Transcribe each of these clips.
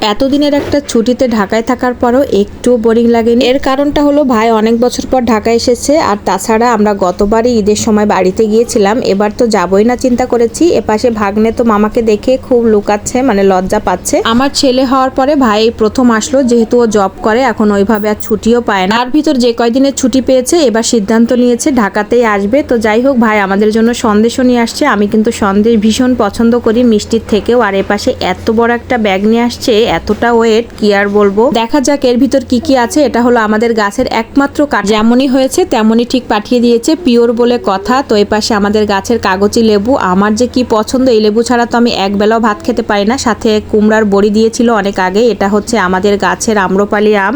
এতদিনের একটা ছুটিতে ঢাকায় থাকার পরও একটু বোরিং লাগেনি। এর কারণটা হলো ভাই, অনেক বছর পর ঢাকা এসেছে, আর তাছাড়া আমরা গতবারই ঈদের সময় বাড়িতে গিয়েছিলাম। এবার তো যাবই না চিন্তা করেছি। এপাশে ভাগ্নে তো মামাকে দেখে খুব লুকাচ্ছে মানে লজ্জা পাচ্ছে। আমার ছেলে হওয়ার পরে ভাই প্রথম আসলো, যেহেতু ও জব করে, এখন ওইভাবে আর ছুটিও পায় না। তার ভিতর যে কয়দিনের ছুটি পেয়েছে, এবার সিদ্ধান্ত নিয়েছে ঢাকাতেই আসবে। তো যাই হোক ভাই, আমাদের জন্য সন্দেশও নিয়ে আসছে। আমি কিন্তু সন্দেশ ভীষণ পছন্দ করি, মিষ্টির থেকেও। আর এপাশে এত বড় একটা ব্যাগ নিয়ে আসছে এতটা ওয়েট কি আর বলব? দেখা যাক এর ভিতর কি কি আছে, এটা হলো আমাদের গাছের একমাত্র কাঠ। যেমনই হয়েছে, তেমনই ঠিক পাঠিয়ে দিয়েছে পিওর বলে কথা। তো এই পাশে আমাদের গাছের কাগজি লেবু। আমার যে কি পছন্দ, এই লেবু ছাড়া তো আমি এক বেলাও ভাত খেতে পারি না। সাথে কুমড়ার বড়ি দিয়েছিল অনেক আগে, এটা হচ্ছে আমাদের গাছের আম্রপালি আম।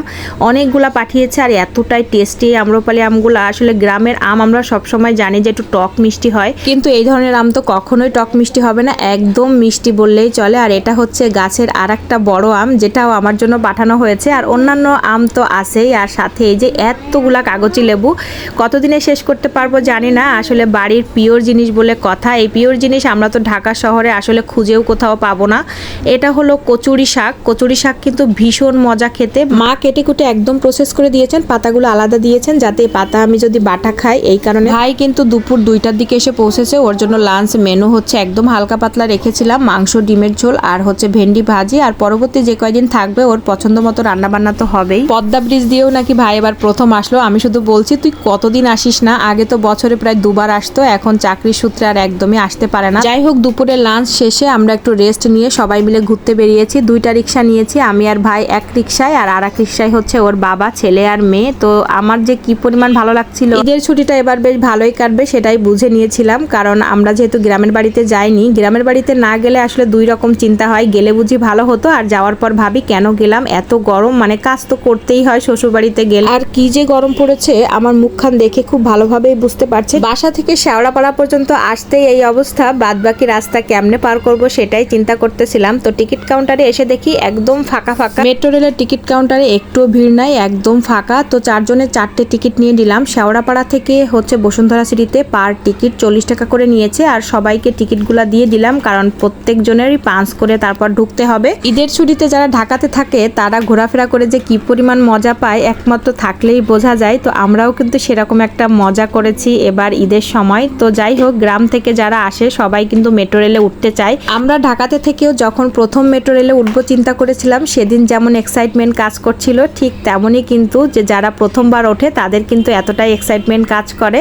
অনেকগুলা পাঠিয়েছে আর এতটাই টেস্টি আম্রপালি আমগুলো। আসলে গ্রামের আম আমরা সবসময় জানি যে একটু টক মিষ্টি হয়। কিন্তু এই ধরনের আম তো কখনোই টক মিষ্টি হবে না, একদম মিষ্টি বললেই চলে। আর এটা হচ্ছে গাছের আর একটা বড় আম যেটাও আমার জন্য পাঠানো হয়েছে। আর অন্যান্য আম তো আছেই। আর সাথে এই যে এতগুলা কাগজি লেবু, কতদিনে শেষ করতে পারব জানি না। আসলে বাড়ির পিওর জিনিস বলে কথা। এই পিওর জিনিস আমরা তো ঢাকা শহরে আসলে খুঁজেও কোথাও পাবো না। এটা হলো কচুরি শাক। কচুরি শাক কিন্তু ভীষণ মজা খেতে। মা কেটে কুটে একদম প্রসেস করে দিয়েছেন, পাতাগুলো আলাদা দিয়েছেন, যাতে পাতা আমি যদি বাটা খাই, এই কারণে। ভাই কিন্তু দুপুর দুইটার দিকে এসে পৌঁছেছে। ওর জন্য লাঞ্চ মেনু হচ্ছে একদম হালকা পাতলা রেখেছিলাম। মাংস, ডিমের ঝোল আর হচ্ছে ভেন্ডি ভাজি। আর পরবর্তী যে কয়দিন থাকবে, ওর পছন্দ মতো রান্না বান্না তো হবেই। পদ্মা ব্রিজ দিয়েও নাকি ভাই এবার প্রথম আসলো। আমি শুধু বলছি, তুই কতদিন আসিস না? আগে তো বছরে প্রায় দুবার আসতো, এখন চাকরির সূত্রে আর একদমই আসতে পারে না। যাই হোক দুপুরে লাঞ্চ শেষে আমরা একটু রেস্ট নিয়ে সবাই মিলে ঘুরতে বেরিয়েছি। দুইটা রিক্সা নিয়েছি, আমি আর ভাই এক রিক্সায়, আর আর এক রিক্সায় হচ্ছে ওর বাবা, ছেলে আর মেয়ে। তো আমার যে কি পরিমাণ ভালো লাগছিল, ঈদের ছুটিটা এবার বেশ ভালোই কাটবে সেটাই বুঝে নিয়েছিলাম। কারণ আমরা যেহেতু গ্রামের বাড়িতে যাইনি, গ্রামের বাড়িতে না গেলে আসলে দুই রকম চিন্তা হয়। গেলে বুঝি ভালো হতো, আর যাওয়ার পর ভাবি কেন গেলাম? এত গরম মানে কাজ তো করতেই হয় শ্বশুরবাড়িতে গেলে। আর কি যে গরম পড়েছে আমার মুখখান দেখে খুব ভালোভাবেই বুঝতে পারছে। বাসা থেকে শেওড়াপাড়া পর্যন্ত আসতেই এই অবস্থা বাদ বাকি রাস্তা কেমনে পার করব সেটাই চিন্তা করতেছিলাম। তো টিকিট কাউন্টারে এসে দেখি একদম ফাঁকা ফাঁকা। মেট্রো রেলের টিকিট কাউন্টারে একটুও ভিড় নাই একদম ফাঁকা। তো চারজনের চারটে টিকিট নিয়ে নিলাম। শেওড়াপাড়া থেকে হচ্ছে বসুন্ধরা সিটিতে পার টিকিট চল্লিশ টাকা করে নিয়েছে আর সবাইকে টিকিটগুলা দিয়ে দিলাম কারণ প্রত্যেকজনেরই পাঁচ করে তারপর ঢুকতে হবে। ঈদের ছুটিতে যারা ঢাকাতে থাকে, তারা ঘোরাফেরা করে যে কি পরিমাণ মজা পায়, একমাত্র থাকলেই বোঝা যায়। তো আমরাও কিন্তু সেরকম একটা মজা করেছি এবার ঈদের সময়। তো যাই হোক, গ্রাম থেকে যারা আসে, সবাই কিন্তু মেট্রো রেলে উঠতে চায়। আমরা ঢাকাতে থেকেও যখন প্রথম মেট্রো রেলে উঠবো চিন্তা করেছিলাম, সেদিন যেমন এক্সাইটমেন্ট কাজ করছিল, ঠিক তেমনই কিন্তু যে যারা প্রথমবার ওঠে, তাদের কিন্তু এতটাই এক্সাইটমেন্ট কাজ করে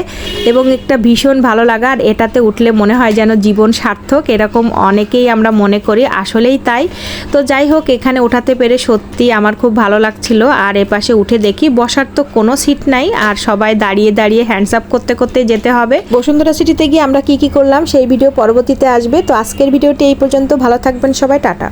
এবং একটা ভীষণ ভালো লাগা। আর এটাতে উঠলে মনে হয় যেন জীবন সার্থক, এরকম অনেকেই আমরা মনে করি, আসলেই তাই। তো যাই হোক, এখানে ওঠাতে পেরে সত্যি আমার খুব ভালো লাগছিল। আর এপাশে উঠে দেখি বসার তো কোনো সিট নাই, আর সবাই দাঁড়িয়ে দাঁড়িয়ে হ্যান্ডস আপ করতে করতে যেতে হবে। বসুন্ধরা সিটিতে গিয়ে আমরা কি কি করলাম, সেই ভিডিও পরবর্তীতে আসবে। তো আজকের ভিডিওটি এই পর্যন্ত, ভালো থাকবেন সবাই, টাটা।